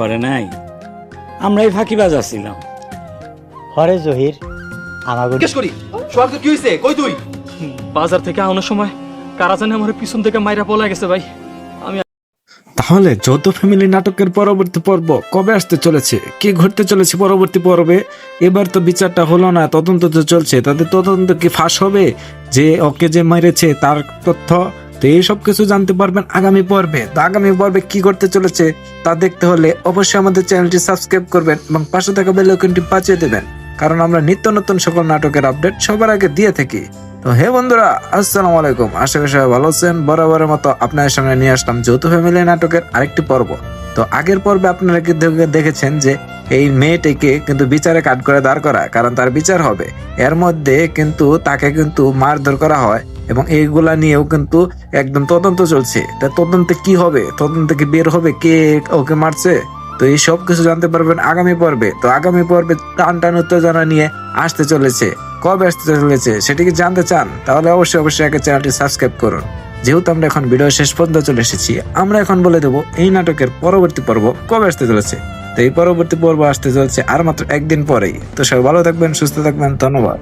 করে নাই। আমরা এই ফাঁকিবাজ আছিলাম। হরে জহির জিজ্ঞেস করি সোহাগ তোর কি হয়েছে কই তুই? বাজার থেকে আনার সময় কারা জানে আমার পিছন থেকে মাইরা পলা গেছে ভাই। আমি তাহলে যৌথ ফ্যামিলি নাটকের পরবর্তী পর্ব কবে আসতে চলেছে? কি ঘটতে চলেছে পরবর্তী পর্বে? এবার তো বিচারটা হলো না তদন্ত তো চলছে। তাদের তদন্ত কি ফাঁস হবে? যে ওকে যে মেরেছে তার তথ্য তো এইসব কিছু জানতে পারবেন আগামী পর্বে। তো আগামী পর্বে কি করতে চলেছে তা দেখতে হলে অবশ্যই আমাদের চ্যানেলটি সাবস্ক্রাইব করবেন এবং পাশে থাকা বেল আইকনটি বাঁচিয়ে দেবেন। কারণ আমরা নিত্য নতুন সকল নাটকের আপডেট সবার আগে দিয়ে থাকি। তো হে বন্ধুরা, আসসালামু আলাইকুম। আশা করি সবাই ভালো আছেন। বরাবরের মতো আপনাদের সামনে নিয়ে আসলাম যৌথ ফ্যামিলি নাটকের আরেকটি পর্ব। তো আগের পর্বে আপনারা কিন্তু দেখেছেন যে এই মেয়েটিকে কিন্তু বিচারে কাট করে দাঁড় করা কারণ তার বিচার হবে। এর মধ্যে কিন্তু তাকে কিন্তু মারধর করা হয়। এবং এইগুলা নিয়েও কিন্তু একদম তদন্ত চলছে। তা তদন্তে কি হবে? তদন্তে কি বের হবে? কে ওকে মারছে? তো এই সব কিছু জানতে পারবেন আগামী পর্বে। তো আগামী পর্বে টান টান উত্তেজনা নিয়ে আসতে চলেছে। কবে আসতে চলেছে সেটি কি জানতে চান? তাহলে অবশ্যই অবশ্যই আগে চ্যানেলটি সাবস্ক্রাইব করুন। যেহেতু আমরা এখন ভিডিও শেষ পর্যন্ত চলে এসেছি, আমরা এখন বলে দেবো এই নাটকের পরবর্তী পর্ব কবে আসতে চলেছে। তো এই পরবর্তী পর্ব আসতে চলেছে আর মাত্র একদিন পরেই। তো সবাই ভালো থাকবেন, সুস্থ থাকবেন, ধন্যবাদ।